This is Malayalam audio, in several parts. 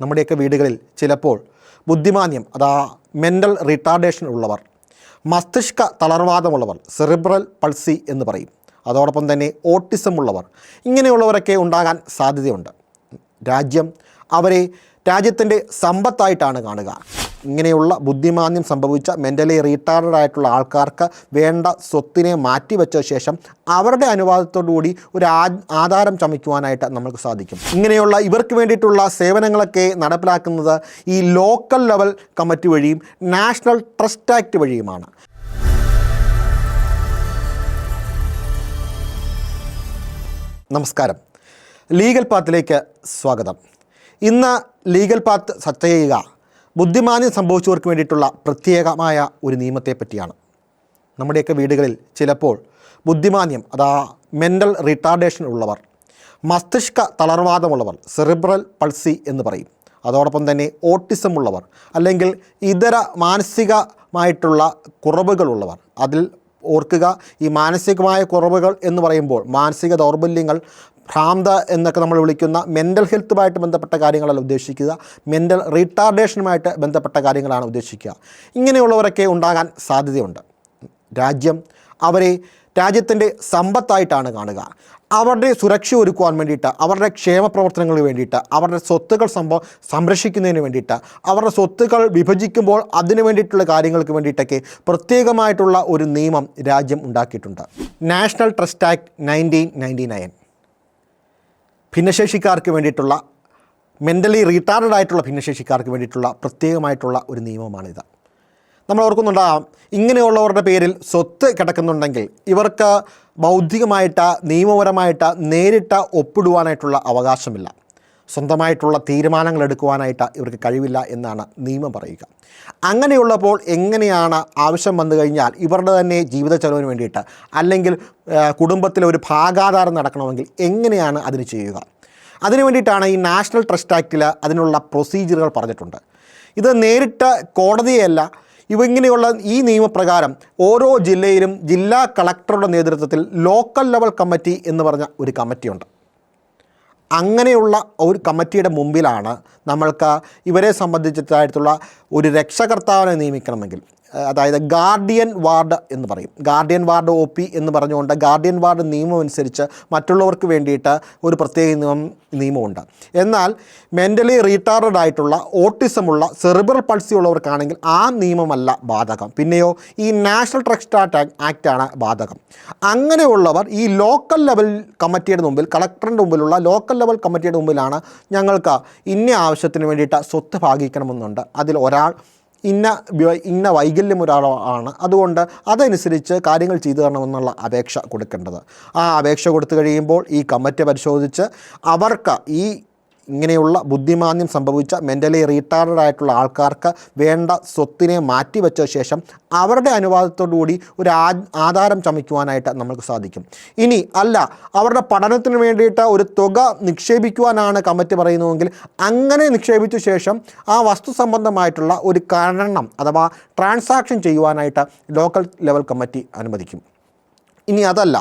നമ്മുടെയൊക്കെ വീടുകളിൽ ചിലപ്പോൾ ബുദ്ധിമാന്യം അതാ മെന്റൽ റിട്ടാർഡേഷൻ ഉള്ളവർ മസ്തിഷ്ക തളർവാദമുള്ളവർ സെറിബ്രൽ പൾസി എന്ന് പറയും. അതോടൊപ്പം തന്നെ ഓട്ടിസം ഉള്ളവർ ഇങ്ങനെയുള്ളവരൊക്കെ ഉണ്ടാകാൻ സാധ്യതയുണ്ട്. രാജ്യം അവരെ രാജ്യത്തിന്റെ സമ്പത്തായിട്ടാണ് കാണുക. ഇങ്ങനെയുള്ള ബുദ്ധിമാന്യം സംഭവിച്ച മെന്റലി റീട്ടയർഡ് ആയിട്ടുള്ള ആൾക്കാർക്ക് വേണ്ട സ്വത്തിനെ മാറ്റിവെച്ച ശേഷം അവരുടെ അനുവാദത്തോടുകൂടി ഒരു ആധാരം ചമയ്ക്കുവാനായിട്ട് നമുക്ക് സാധിക്കും. ഇങ്ങനെയുള്ള ഇവർക്ക് വേണ്ടിയിട്ടുള്ള സേവനങ്ങളൊക്കെ നടപ്പിലാക്കുന്നത് ഈ ലോക്കൽ ലെവൽ കമ്മിറ്റി വഴിയും നാഷണൽ ട്രസ്റ്റ് ആക്ട് വഴിയുമാണ്. നമസ്കാരം. ലീഗൽ പാത്തിലേക്ക് സ്വാഗതം. ഇന്ന് ലീഗൽ പാത്ത് ചർച്ച ചെയ്യുക ബുദ്ധിമാന്യം സംഭവിച്ചവർക്ക് വേണ്ടിയിട്ടുള്ള പ്രത്യേകമായ ഒരു നിയമത്തെ പറ്റിയാണ് നമ്മുടെയൊക്കെ വീടുകളിൽ ചിലപ്പോൾ ബുദ്ധിമാന്യം അതാ മെന്റൽ റിട്ടാർഡേഷൻ ഉള്ളവർ മസ്തിഷ്ക തളർവാദമുള്ളവർ സെറിബ്രൽ പൾസി എന്ന് പറയും. അതോടൊപ്പം തന്നെ ഓട്ടിസം ഉള്ളവർ അല്ലെങ്കിൽ ഇതര മാനസികമായിട്ടുള്ള കുറവുകളുള്ളവർ അതിൽ ഓർക്കുക ഈ മാനസികമായ കുറവുകൾ എന്ന് പറയുമ്പോൾ മാനസിക ദൗർബല്യങ്ങൾ ഭ്രാന്ത എന്നൊക്കെ നമ്മൾ വിളിക്കുന്ന മെന്റൽ ഹെൽത്തുമായിട്ട് ബന്ധപ്പെട്ട കാര്യങ്ങളല്ല ഉദ്ദേശിക്കുക. മെന്റൽ റീട്ടാർഡേഷനുമായിട്ട് ബന്ധപ്പെട്ട കാര്യങ്ങളാണ് ഉദ്ദേശിക്കുക. ഇങ്ങനെയുള്ളവരൊക്കെ ഉണ്ടാകാൻ സാധ്യതയുണ്ട്. രാജ്യം അവരെ രാജ്യത്തിന്റെ സമ്പത്തായിട്ടാണ് കാണുക. അവരുടെ സുരക്ഷ ഒരുക്കുവാൻ വേണ്ടിയിട്ട് അവരുടെ ക്ഷേമ പ്രവർത്തനങ്ങൾക്ക് വേണ്ടിയിട്ട് അവരുടെ സ്വത്തുക്കൾ സംഭവം സംരക്ഷിക്കുന്നതിന് വേണ്ടിയിട്ട് അവരുടെ സ്വത്തുക്കൾ വിഭജിക്കുമ്പോൾ അതിന് വേണ്ടിയിട്ടുള്ള കാര്യങ്ങൾക്ക് വേണ്ടിയിട്ടൊക്കെ പ്രത്യേകമായിട്ടുള്ള ഒരു നിയമം രാജ്യം ഉണ്ടാക്കിയിട്ടുണ്ട്. National trust act nineteen ninety nine. ഭിന്നശേഷിക്കാർക്ക് വേണ്ടിയിട്ടുള്ള മെന്റലി റീട്ടാർഡഡ് ആയിട്ടുള്ള ഭിന്നശേഷിക്കാർക്ക് വേണ്ടിയിട്ടുള്ള പ്രത്യേകമായിട്ടുള്ള ഒരു നിയമമാണിത്. നമ്മൾ ഓർക്കുന്നുണ്ടാകാം ഇങ്ങനെയുള്ളവരുടെ പേരിൽ സ്വത്ത് കിടക്കുന്നുണ്ടെങ്കിൽ ഇവർക്ക് ബൗദ്ധികമായിട്ട് നിയമപരമായിട്ട് നേരിട്ട് ഒപ്പിടുവാനായിട്ടുള്ള അവകാശമില്ല. സ്വന്തമായിട്ടുള്ള തീരുമാനങ്ങൾ എടുക്കുവാനായിട്ട് ഇവർക്ക് കഴിവില്ല എന്നാണ് നിയമം പറയുക. അങ്ങനെയുള്ളപ്പോൾ എങ്ങനെയാണ് ആവശ്യം വന്നു കഴിഞ്ഞാൽ ഇവരുടെ തന്നെ ജീവിത ചെലവിന് വേണ്ടിയിട്ട് അല്ലെങ്കിൽ കുടുംബത്തിലെ ഒരു ഭാഗാധാരം നടക്കണമെങ്കിൽ എങ്ങനെയാണ് അതിന് ചെയ്യുക? അതിനു വേണ്ടിയിട്ടാണ് ഈ നാഷണൽ ട്രസ്റ്റ് ആക്റ്റിൽ അതിനുള്ള പ്രൊസീജിയറുകൾ പറഞ്ഞിട്ടുണ്ട്. ഇത് നേരിട്ട് കോടതിയല്ല ഇവ ഇങ്ങനെയുള്ള ഈ നിയമപ്രകാരം ഓരോ ജില്ലയിലും ജില്ലാ കളക്ടറുടെ നേതൃത്വത്തിൽ ലോക്കൽ ലെവൽ കമ്മിറ്റി എന്ന് പറഞ്ഞ ഒരു കമ്മിറ്റിയുണ്ട്. അങ്ങനെയുള്ള ഒരു കമ്മിറ്റിയുടെ മുമ്പിലാണ് നമ്മൾക്ക് ഇവരെ സംബന്ധിച്ചിട്ടായിട്ടുള്ള ഒരു രക്ഷകർത്താവിനെ നിയമിക്കണമെങ്കിൽ അതായത് ഗാർഡിയൻ വാർഡ് എന്ന് പറയും. ഗാർഡിയൻ വാർഡ് ഒ പി എന്ന് പറഞ്ഞുകൊണ്ട് ഗാർഡിയൻ വാർഡ് നിയമം അനുസരിച്ച് മറ്റുള്ളവർക്ക് വേണ്ടിയിട്ട് ഒരു പ്രത്യേക നിയമം നിയമമുണ്ട്. എന്നാൽ മെന്റലി റീട്ടാർഡ് ആയിട്ടുള്ള ഓട്ടിസമുള്ള സെറിബ്രൽ പൾസി ഉള്ളവർക്കാണെങ്കിൽ ആ നിയമമല്ല ബാധകം. പിന്നെയോ ഈ നാഷണൽ ട്രസ്റ്റ് ആക്ട് ആണ് ബാധകം. അങ്ങനെയുള്ളവർ ഈ ലോക്കൽ ലെവൽ കമ്മിറ്റിയുടെ മുമ്പിൽ കളക്ടറിന്റെ മുമ്പിലുള്ള ലോക്കൽ ലെവൽ കമ്മിറ്റിയുടെ മുമ്പിലാണ് ഞങ്ങൾക്ക് ഇന്ന ആവശ്യത്തിന് വേണ്ടിയിട്ട് സ്വത്ത് ഭാഗിക്കണമെന്നുണ്ട്. അതിൽ ഒരാൾ ഇന്ന ഇന്ന വൈകല്യം ഒരാളാണ്. അതുകൊണ്ട് അതനുസരിച്ച് കാര്യങ്ങൾ ചെയ്തു തരണമെന്നുള്ള അപേക്ഷ കൊടുക്കേണ്ടത്. ആ അപേക്ഷ കൊടുത്തു കഴിയുമ്പോൾ ഈ കമ്മിറ്റി പരിശോധിച്ച് അവർക്ക് ഈ ഇങ്ങനെയുള്ള ബുദ്ധിമാന്യം സംഭവിച്ച മെന്റലി റീട്ടാർഡഡ് ആയിട്ടുള്ള ആൾക്കാർക്ക് വേണ്ട സ്വത്തിനെ മാറ്റിവെച്ച ശേഷം അവരുടെ കൂടി ഒരു ആധാരം ചമയ്ക്കുവാനായിട്ട് നമുക്ക് സാധിക്കും. ഇനി അല്ല അവരുടെ പഠനത്തിന് വേണ്ടിയിട്ട് ഒരു തുക നിക്ഷേപിക്കുവാനാണ് കമ്മിറ്റി പറയുന്നതെങ്കിൽ അങ്ങനെ നിക്ഷേപിച്ച ശേഷം ആ വസ്തു സംബന്ധമായിട്ടുള്ള ഒരു കാരണം അഥവാ ട്രാൻസാക്ഷൻ ചെയ്യുവാനായിട്ട് ലോക്കൽ ലെവൽ കമ്മിറ്റി അനുവദിക്കും. ഇനി അതല്ല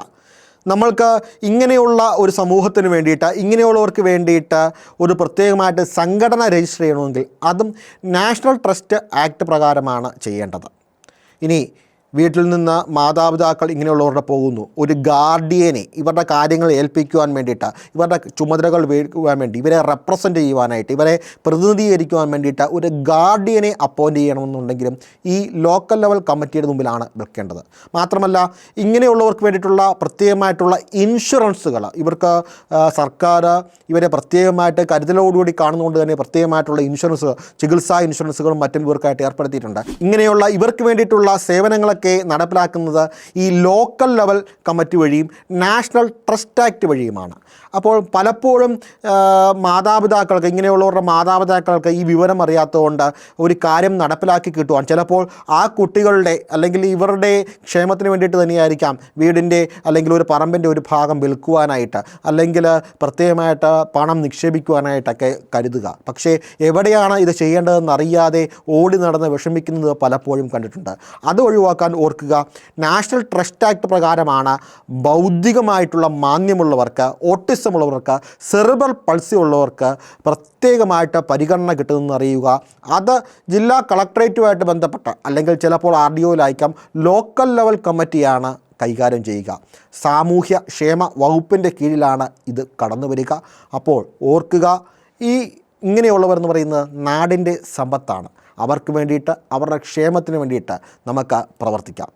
നമ്മൾക്ക് ഇങ്ങനെയുള്ള ഒരു സമൂഹത്തിന് വേണ്ടിയിട്ട് ഇങ്ങനെയുള്ളവർക്ക് വേണ്ടിയിട്ട് ഒരു പ്രത്യേകമായിട്ട് സംഘടന രജിസ്റ്റർ ചെയ്യണമെങ്കിൽ അതും നാഷണൽ ട്രസ്റ്റ് ആക്ട് പ്രകാരമാണ് ചെയ്യേണ്ടത്. ഇനി വീട്ടിൽ നിന്ന് മാതാപിതാക്കൾ ഇങ്ങനെയുള്ളവരുടെ പോകുന്നു. ഒരു ഗാർഡിയനെ ഇവരുടെ കാര്യങ്ങൾ ഏൽപ്പിക്കുവാൻ വേണ്ടിയിട്ട് ഇവരുടെ ചുമതലകൾ വേക്കുവാൻ വേണ്ടി ഇവരെ റെപ്രസെന്റ് ചെയ്യുവാനായിട്ട് ഇവരെ പ്രതിനിധീകരിക്കുവാൻ വേണ്ടിയിട്ട് ഒരു ഗാർഡിയനെ അപ്പോയിന്റ് ചെയ്യണമെന്നുണ്ടെങ്കിലും ഈ ലോക്കൽ ലെവൽ കമ്മിറ്റിയുടെ മുമ്പിലാണ് വെക്കേണ്ടത്. മാത്രമല്ല ഇങ്ങനെയുള്ളവർക്ക് വേണ്ടിയിട്ടുള്ള പ്രത്യേകമായിട്ടുള്ള ഇൻഷുറൻസുകൾ ഇവർക്ക് സർക്കാർ ഇവരെ പ്രത്യേകമായിട്ട് കരുതലോടുകൂടി കാണുന്നതുകൊണ്ട് തന്നെ പ്രത്യേകമായിട്ടുള്ള ഇൻഷുറൻസ് ചികിത്സാ ഇൻഷുറൻസുകളും മറ്റും ഇവർക്കായിട്ട് ഏർപ്പെടുത്തിയിട്ടുണ്ട്. ഇങ്ങനെയുള്ള ഇവർക്ക് വേണ്ടിയിട്ടുള്ള സേവനങ്ങളൊക്കെ നടപ്പിലാക്കുന്നത് ഈ ലോക്കൽ ലെവൽ കമ്മിറ്റി വഴിയും നാഷണൽ ട്രസ്റ്റ് ആക്ട് വഴിയുമാണ്. അപ്പോൾ പലപ്പോഴും മാതാപിതാക്കൾക്ക് ഇങ്ങനെയുള്ളവരുടെ മാതാപിതാക്കൾക്ക് ഈ വിവരം അറിയാത്തതുകൊണ്ട് ഒരു കാര്യം നടപ്പിലാക്കി കിട്ടുവാൻ. ചിലപ്പോൾ ആ കുട്ടികളുടെ അല്ലെങ്കിൽ ഇവരുടെ ക്ഷേമത്തിന് വേണ്ടിയിട്ട് തന്നെയായിരിക്കാം വീടിന്റെ അല്ലെങ്കിൽ ഒരു പറമ്പിന്റെ ഒരു ഭാഗം വിൽക്കുവാനായിട്ട് അല്ലെങ്കിൽ പ്രത്യേകമായിട്ട് പണം നിക്ഷേപിക്കുവാനായിട്ടൊക്കെ കരുതുക. പക്ഷേ എവിടെയാണ് ഇത് ചെയ്യേണ്ടതെന്ന് അറിയാതെ ഓടി നടന്ന് വിഷമിക്കുന്നത് പലപ്പോഴും കണ്ടിട്ടുണ്ട്. അത് ഒഴിവാക്കാൻ ഓർക്കുക. നാഷണൽ ട്രസ്റ്റ് ആക്ട് പ്രകാരമാണ് ബൗദ്ധികമായിട്ടുള്ള മാന്യമുള്ളവർക്ക് ഓട്ടിസം ഉള്ളവർക്ക് സെറിബൽ പൾസി ഉള്ളവർക്ക് പ്രത്യേകമായിട്ട് പരിഗണന കിട്ടുമെന്ന് അറിയുക. അത് ജില്ലാ കളക്ടറേറ്റുമായിട്ട് ബന്ധപ്പെട്ട അല്ലെങ്കിൽ ചിലപ്പോൾ ആർ ഡി ഒയിലായിരിക്കാം ലോക്കൽ ലെവൽ കമ്മിറ്റിയാണ് കൈകാര്യം ചെയ്യുക. സാമൂഹ്യ ക്ഷേമ വകുപ്പിന്റെ കീഴിലാണ് ഇത് കടന്നു വരിക. അപ്പോൾ ഓർക്കുക ഈ ഇങ്ങനെയുള്ളവർ എന്ന് പറയുന്നത് നാടിന്റെ സമ്പത്താണ്. അവർക്ക് വേണ്ടിയിട്ട് അവരുടെ ക്ഷേമത്തിന് വേണ്ടിയിട്ട് നമുക്ക് പ്രവർത്തിക്കാം.